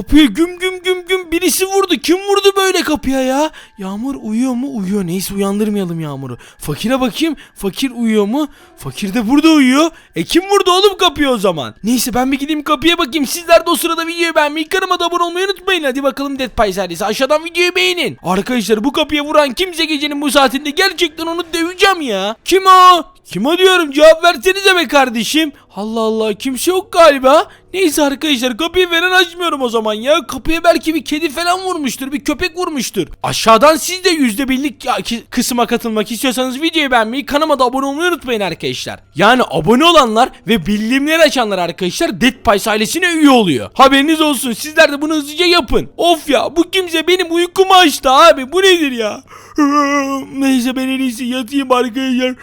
Kapıya güm güm güm güm birisi vurdu. Kim vurdu böyle kapıya ya? Yağmur uyuyor mu? Uyuyor. Neyse uyandırmayalım Yağmur'u. Fakire bakayım. Fakir uyuyor mu? Fakir de burada uyuyor. E kim vurdu oğlum kapıyı o zaman? Neyse ben bir gideyim kapıya bakayım. Sizler de o sırada videoyu beğenmeyi, kanalıma da abone olmayı unutmayın. Hadi bakalım Dead Pies ailesi. Aşağıdan videoyu beğenin. Arkadaşlar bu kapıya vuran kimse gecenin bu saatinde gerçekten onu döveceğim ya. Kim o? Kim o diyorum cevap versenize be kardeşim. Allah Allah kimse yok galiba. Neyse arkadaşlar kapıyı falan açmıyorum o zaman ya. Kapıya belki bir kedi falan vurmuştur. Bir köpek vurmuştur. Aşağıdan siz de yüzde birlik kısma katılmak istiyorsanız videoyu beğenmeyi kanalıma da abone olmayı unutmayın arkadaşlar. Yani abone olanlar ve bildirimleri açanlar arkadaşlar Dead Pies ailesine üye oluyor. Haberiniz olsun sizler de bunu hızlıca yapın. Of ya bu kimse benim uykumu açtı abi bu nedir ya? Neyse ben en iyisi yatayım arkadaşlar.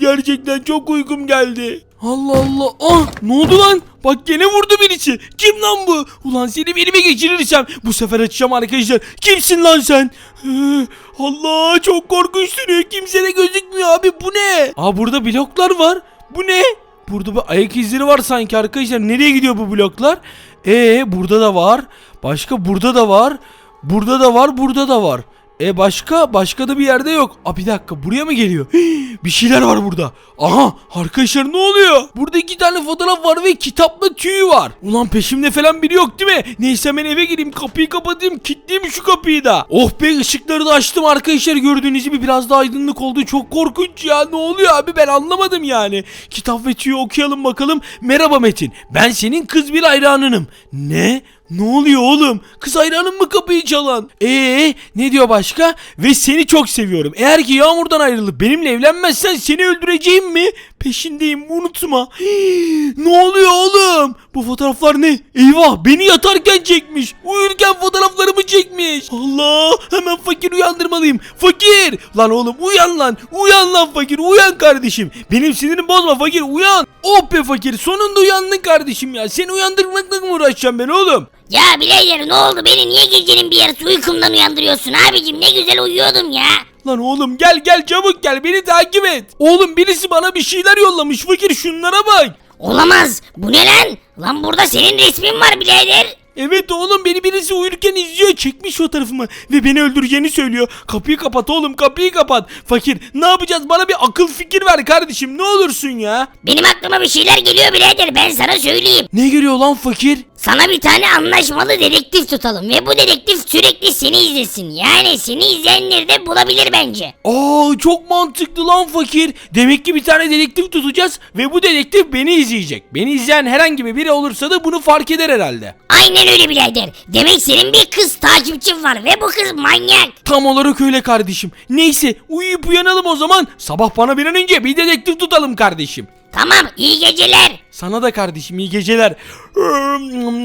Gerçekten çok uykum geldi. Allah Allah. Ah ne oldu lan? Bak gene vurdu birisi. Kim lan bu? Ulan seni elime geçirirsem bu sefer açacağım arkadaşlar. Kimsin lan sen? Ee, Allah çok korkunç duruyor. Kimse de gözükmüyor abi. Bu ne? Aa burada bloklar var. Bu ne? Burada bir ayak izleri var sanki arkadaşlar. Nereye gidiyor bu bloklar? Ee burada da var. Başka burada da var. Burada da var, burada da var. E başka? Başka da bir yerde yok. Aa bir dakika buraya mı geliyor? Hii, bir şeyler var burada. Aha arkadaşlar ne oluyor? Burada iki tane fotoğraf var ve kitapla tüyü var. Ulan peşimde falan biri yok değil mi? Neyse ben eve gireyim kapıyı kapatayım kilitleyeyim şu kapıyı da. Oh be ışıkları da açtım arkadaşlar gördüğünüz gibi biraz daha aydınlık oldu. Çok korkunç ya ne oluyor abi ben anlamadım yani. Kitap ve tüyü okuyalım bakalım. Merhaba Metin ben senin kız bir hayranınım. Ne? Ne oluyor oğlum? Kız hayranın mı kapıyı çalan? Ee ne diyor başka? Ve seni çok seviyorum. Eğer ki Yağmur'dan ayrılıp benimle evlenmezsen seni öldüreceğim mi? Peşindeyim unutma. Hii, ne oluyor oğlum? Bu fotoğraflar ne? Eyvah beni yatarken çekmiş. Uyurken fotoğraflarımı çekmiş. Allah hemen fakir uyandırmalıyım. Fakir. Lan oğlum uyan lan. Uyan lan fakir uyan kardeşim. Benim sinirimi bozma fakir uyan. Oh be fakir sonunda uyandın kardeşim ya. Seni uyandırmakla mı uğraşacağım ben oğlum? Ya birader ne oldu beni niye gecenin bir yarısı uykumdan uyandırıyorsun abicim ne güzel uyuyordum ya. Lan oğlum gel gel çabuk gel beni takip et. Oğlum birisi bana bir şeyler yollamış fakir şunlara bak. Olamaz bu ne lan? Lan burada senin resmin var birader. Evet oğlum beni birisi uyurken izliyor çekmiş fotoğrafımı ve beni öldüreceğini söylüyor. Kapıyı kapat oğlum kapıyı kapat. Fakir ne yapacağız bana bir akıl fikir ver kardeşim ne olursun ya. Benim aklıma bir şeyler geliyor birader ben sana söyleyeyim. Ne geliyor lan fakir? Sana bir tane anlaşmalı dedektif tutalım ve bu dedektif sürekli seni izlesin. Yani seni izleyenleri de bulabilir bence. Aa çok mantıklı lan fakir. Demek ki bir tane dedektif tutacağız ve bu dedektif beni izleyecek. Beni izleyen herhangi bir biri olursa da bunu fark eder herhalde. Aynen öyle birader. Demek senin bir kız takipçin var ve bu kız manyak. Tam olarak öyle kardeşim. Neyse uyuyup uyanalım o zaman. Sabah bana bir an önce bir dedektif tutalım kardeşim. Tamam iyi geceler. Sana da kardeşim iyi geceler.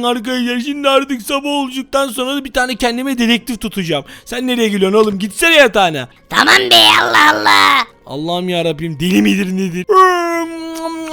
Arkadaşlar şimdi artık sabah olduktan sonra da bir tane kendime dedektif tutacağım. Sen nereye gülüyorsun oğlum gitsene yatağına. Tamam be Allah Allah. Allah'ım ya Rabbim deli midir nedir?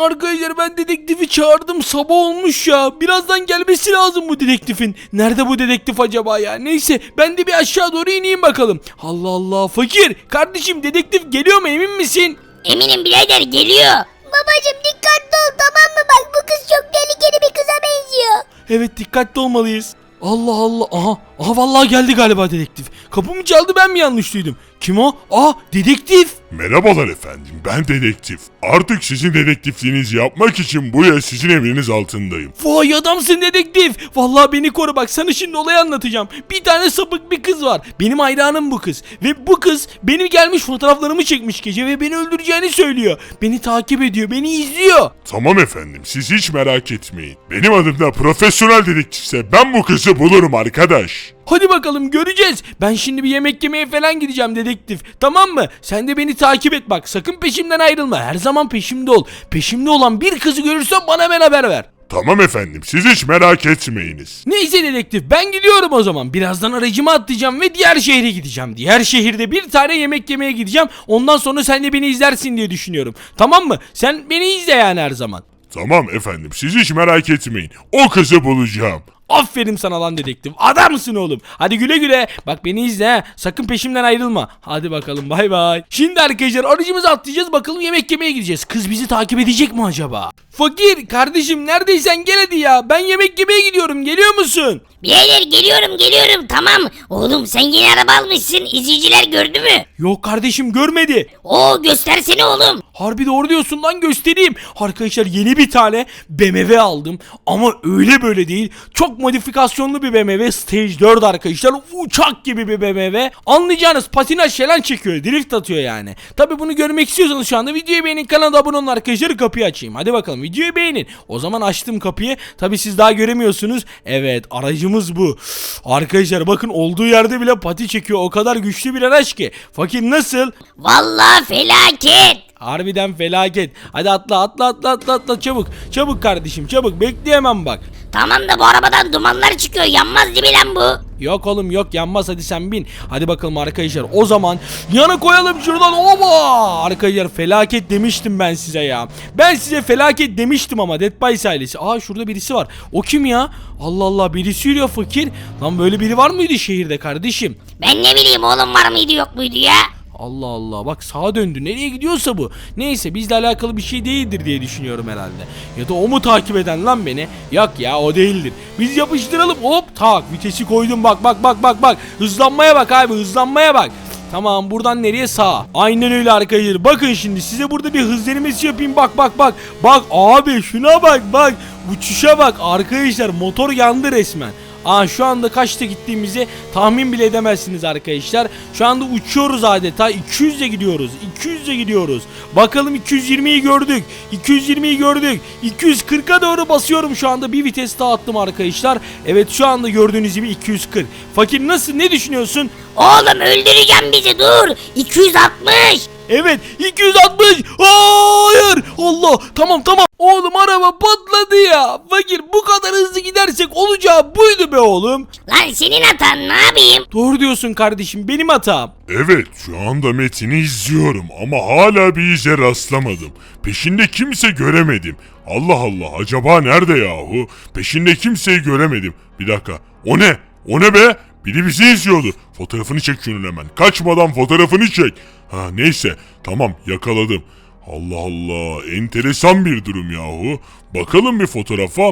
Arkadaşlar ben dedektifi çağırdım sabah olmuş ya. Birazdan gelmesi lazım bu dedektifin. Nerede bu dedektif acaba ya? Neyse ben de bir aşağı doğru ineyim bakalım. Allah Allah fakir. Kardeşim dedektif geliyor mu emin misin? Eminim birader geliyor. Babacım dikkatli ol tamam mı? Bak bu kız çok tehlikeli bir kıza benziyor. Evet dikkatli olmalıyız. Allah Allah. Aha. Aha vallahi geldi galiba dedektif. Kapımı çaldı ben mi yanlış duydum? Kim o? Aa dedektif. Merhabalar efendim, ben dedektif. Artık sizin dedektifliğinizi yapmak için buraya sizin emriniz altındayım. Vay adamsın dedektif. Vallahi beni koru bak sana şimdi olayı anlatacağım. Bir tane sapık bir kız var. Benim hayranım bu kız. Ve bu kız benim gelmiş fotoğraflarımı çekmiş gece ve beni öldüreceğini söylüyor. Beni takip ediyor, beni izliyor. Tamam efendim, siz hiç merak etmeyin. Benim adım da profesyonel dedektifse ben bu kızı bulurum arkadaş. Hadi bakalım göreceğiz. Ben şimdi bir yemek yemeye falan gideceğim dedektif. Tamam mı? Sen de beni takip et bak. Sakın peşimden ayrılma. Her zaman peşimde ol. Peşimde olan bir kızı görürsen bana hemen haber ver. Tamam efendim, siz hiç merak etmeyiniz. Neyse dedektif ben gidiyorum o zaman. Birazdan aracımı atlayacağım ve diğer şehre gideceğim. Diğer şehirde bir tane yemek yemeye gideceğim. Ondan sonra sen de beni izlersin diye düşünüyorum. Tamam mı? Sen beni izle yani her zaman. Tamam efendim, siz hiç merak etmeyin. O kızı bulacağım. Aferin sana lan dedektif. Adamsın oğlum. Hadi güle güle. Bak beni izle ha. Sakın peşimden ayrılma. Hadi bakalım bay bay. Şimdi arkadaşlar aracımızı atlayacağız. Bakalım yemek yemeye gideceğiz. Kız bizi takip edecek mi acaba? Fakir kardeşim neredeysen gel hadi ya. Ben yemek yemeye gidiyorum. Geliyor musun? Birader geliyorum geliyorum tamam. Oğlum sen yeni araba almışsın. İzleyiciler gördü mü? Yok kardeşim görmedi. Oo göstersene oğlum. Harbi doğru diyorsun lan göstereyim. Arkadaşlar yeni bir tane BMW aldım. Ama öyle böyle değil. Çok modifikasyonlu bir BMW. Stage 4 arkadaşlar. Uçak gibi bir BMW. Anlayacağınız patinaj falan çekiyor. Drift atıyor yani. Tabi bunu görmek istiyorsanız şu anda videoyu beğenin. Kanala abone olun arkadaşlar. Kapıyı açayım. Hadi bakalım videoyu beğenin. O zaman açtım kapıyı. Tabi siz daha göremiyorsunuz. Evet aracımız bu. Arkadaşlar bakın olduğu yerde bile pati çekiyor. O kadar güçlü bir araç ki. Fakir nasıl? Vallahi felaket. Harbiden felaket. Hadi atla atla atla atla atla çabuk. Çabuk kardeşim çabuk bekleyemem bak. Tamam da bu arabadan dumanlar çıkıyor. Yanmaz değil mi lan bu? Yok oğlum yok yanmaz hadi sen bin. Hadi bakalım arkadaşlar o zaman yana koyalım şuradan oba. Arkadaşlar felaket demiştim ben size ya. Ben size felaket demiştim ama Dead by ailesi. Aa şurada birisi var. O kim ya? Allah Allah birisi yürüyor fakir. Lan böyle biri var mıydı şehirde kardeşim? Ben ne bileyim oğlum var mıydı yok muydu ya? Allah Allah. Bak sağa döndü. Nereye gidiyorsa bu. Neyse bizle alakalı bir şey değildir diye düşünüyorum herhalde. Ya da o mu takip eden lan beni? Yok ya o değildir. Biz yapıştıralım. Hop tak. Vitesi koydum. Bak bak bak bak bak. Hızlanmaya bak abi hızlanmaya bak. Tamam buradan nereye? Sağa. Aynen öyle arkadaşlar. Bakın şimdi size burada bir hız denemesi yapayım. Bak bak bak. Bak abi şuna bak bak. Uçuşa bak. Arkadaşlar motor yandı resmen Aa şu anda kaçta gittiğimizi tahmin bile edemezsiniz arkadaşlar. Şu anda uçuyoruz adeta 200'e gidiyoruz. 200'e gidiyoruz. Bakalım 220'yi gördük. 220'yi gördük. 240'a doğru basıyorum şu anda. Bir vites daha attım arkadaşlar. Evet şu anda gördüğünüz gibi 240. Fakir nasıl ne düşünüyorsun? Oğlum öldüreceğim bizi dur. 260. Evet 260. Hayır. Allah tamam tamam. Oğlum araba patladı ya. Fakir bu kadar hızlı gidersek olacağı buydu be oğlum. Lan senin hatan ne yapayım? Doğru diyorsun kardeşim benim hatam. Evet şu anda Metin'i izliyorum ama hala bir ize rastlamadım. Peşinde kimse göremedim. Allah Allah acaba nerede yahu? Peşinde kimseyi göremedim. Bir dakika o ne? O ne be? Biri bizi izliyordu. Fotoğrafını çek şunun hemen. Kaçmadan fotoğrafını çek. Ha neyse tamam yakaladım. Allah Allah enteresan bir durum yahu. Bakalım bir fotoğrafa.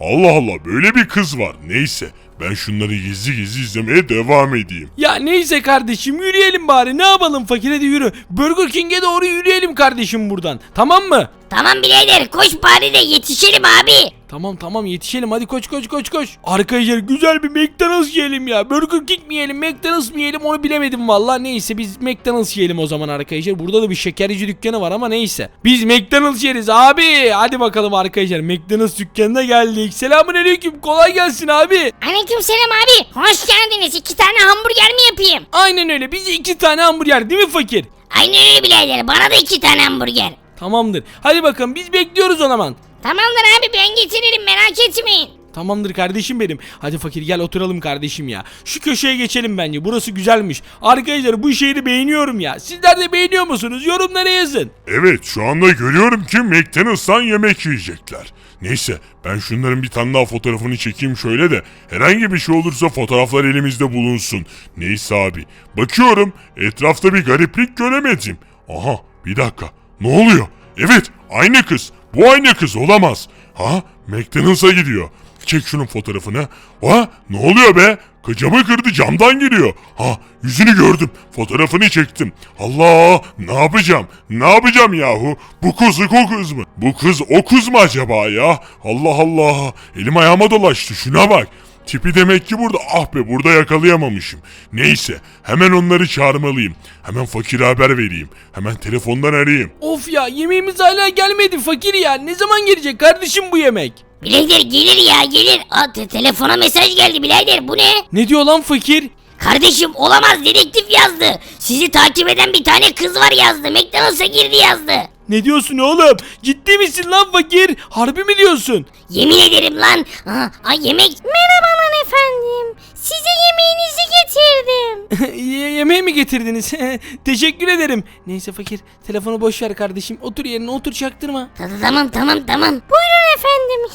Allah Allah böyle bir kız var. Neyse ben şunları gizli gizli izlemeye devam edeyim. Ya neyse kardeşim yürüyelim bari ne yapalım fakir hadi yürü. Burger King'e doğru yürüyelim kardeşim buradan. Tamam mı? Tamam birader koş bari de yetişelim abi. Tamam tamam yetişelim hadi koş koş koş koş. Arkadaşlar güzel bir McDonald's yiyelim ya. Burger King mi yiyelim McDonald's mı yiyelim onu bilemedim valla. Neyse biz McDonald's yiyelim o zaman arkadaşlar. Burada da bir şekerci dükkanı var ama neyse. Biz McDonald's yeriz abi. Hadi bakalım arkadaşlar McDonald's dükkanına geldik. Selamun aleyküm kolay gelsin abi. Aleykümselam abi. Hoş geldiniz. İki tane hamburger mi yapayım? Aynen öyle bize iki tane hamburger değil mi fakir? Aynen öyle birader. Bana da iki tane hamburger. Tamamdır. Hadi bakalım biz bekliyoruz o zaman. Tamamdır abi ben getiririm merak etmeyin. Tamamdır kardeşim benim. Hadi fakir gel oturalım kardeşim ya. Şu köşeye geçelim bence. Burası güzelmiş. Arkadaşlar bu şehri beğeniyorum ya. Sizler de beğeniyor musunuz? Yorumlara yazın. Evet şu anda görüyorum ki McDonald's'tan yemek yiyecekler. Neyse ben şunların bir tane daha fotoğrafını çekeyim şöyle de herhangi bir şey olursa fotoğraflar elimizde bulunsun. Neyse abi bakıyorum etrafta bir gariplik göremedim. Aha bir dakika ne oluyor? Evet aynı kız bu aynı kız olamaz. Ha McDonald's'a gidiyor. Çek şunun fotoğrafını. Ha ne oluyor be? Camı kırdı camdan giriyor. Ha yüzünü gördüm. Fotoğrafını çektim. Allah ne yapacağım? Ne yapacağım yahu? Bu kız o kız mı? Bu kız o kız mı acaba ya? Allah Allah. Elim ayağıma dolaştı şuna bak. Tipi demek ki burada. Ah be burada yakalayamamışım. Neyse hemen onları çağırmalıyım. Hemen fakire haber vereyim. Hemen telefondan arayayım. Of ya yemeğimiz hala gelmedi fakir ya. Ne zaman gelecek kardeşim bu yemek? Birader gelir ya gelir. Aa, te- telefona mesaj geldi birader bu ne? Ne diyor lan fakir? Kardeşim olamaz dedektif yazdı. Sizi takip eden bir tane kız var yazdı. McDonald's'a girdi yazdı. Ne diyorsun oğlum? Ciddi misin lan fakir? Harbi mi diyorsun? Yemin ederim lan. Aa, ay yemek. Merhabalar efendim. Size yemeğinizi getirdim. Ye- yemeği mi getirdiniz? Teşekkür ederim. Neyse fakir telefonu boş ver kardeşim. Otur yerine otur çaktırma. Ta- Tamam tamam tamam. Buyurun efendim.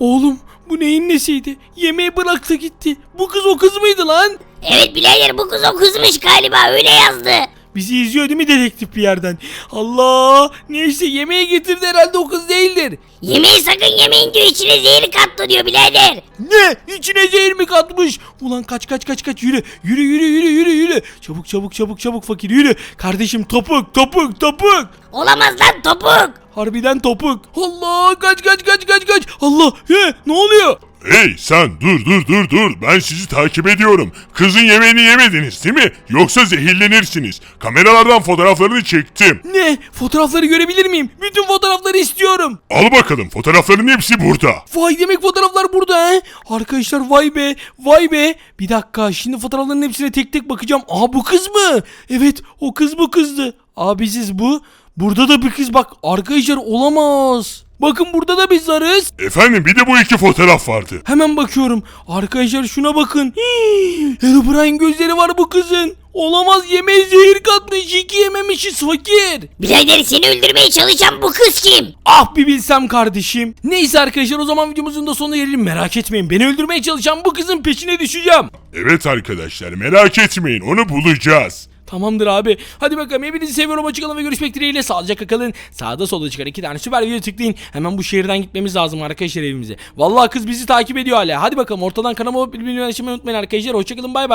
Oğlum bu neyin nesiydi? Yemeği bıraktı gitti. Bu kız o kız mıydı lan? Evet birader bu kız o kızmış galiba öyle yazdı. Bizi izliyor değil mi dedektif bir yerden? Allah! Neyse yemeği getirdi herhalde o kız değildir. Yemeği sakın yemeyin diyor içine zehir kattı diyor birader. Ne? İçine zehir mi katmış? Ulan kaç kaç kaç kaç yürü. Yürü yürü yürü yürü yürü. Çabuk çabuk çabuk çabuk fakir yürü. Kardeşim topuk topuk topuk. Olamaz lan topuk. Harbiden topuk. Allah kaç kaç kaç kaç kaç. Allah he ne oluyor? Hey sen dur dur dur dur ben sizi takip ediyorum. Kızın yemeğini yemediniz değil mi? Yoksa zehirlenirsiniz. Kameralardan fotoğraflarını çektim. Ne? Fotoğrafları görebilir miyim? Bütün fotoğrafları istiyorum. Al bakalım fotoğrafların hepsi burada. Vay demek fotoğraflar burada he. Arkadaşlar vay be vay be. Bir dakika şimdi fotoğrafların hepsine tek tek bakacağım. Aa bu kız mı? Evet o kız bu kızdı. Abi siz bu. Burada da bir kız bak. Arkadaşlar olamaz. Bakın burada da biz varız. Efendim bir de bu iki fotoğraf vardı. Hemen bakıyorum. Arkadaşlar şuna bakın. Hii, Herobrine gözleri var bu kızın. Olamaz yemeğe zehir katmış. iki yememişiz fakir. Birader seni öldürmeye çalışan bu kız kim? Ah bir bilsem kardeşim. Neyse arkadaşlar o zaman videomuzun da sonuna gelelim. Merak etmeyin. Beni öldürmeye çalışan bu kızın peşine düşeceğim. Evet arkadaşlar merak etmeyin onu bulacağız. Tamamdır abi. Hadi bakalım hepinizi seviyorum. Hoşçakalın ve görüşmek dileğiyle. Sağlıcakla kalın. Sağda solda çıkan iki tane süper video tıklayın. Hemen bu şehirden gitmemiz lazım arkadaşlar evimize. Vallahi kız bizi takip ediyor hala. Hadi bakalım ortadan kanalıma bildirimleri açmayı unutmayın arkadaşlar. Hoşçakalın bay bay.